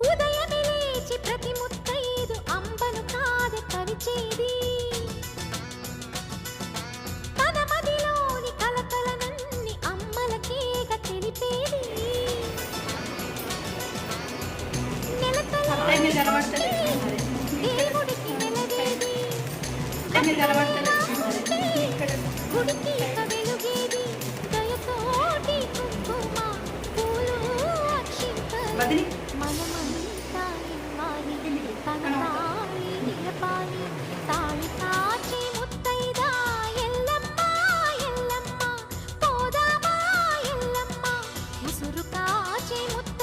ఉదయమే లేచి ప్రతి ముత్తైదు అంబను కాదె కవిచేది తన మదిలోని కలకలనన్ని అమ్మలకేగ తెలిపేది. దేవుడికి నిలవేది గుడికి వెలుగేది. దయతోటి కుంకుమ పూలు ముసురు కాచి ముత్తు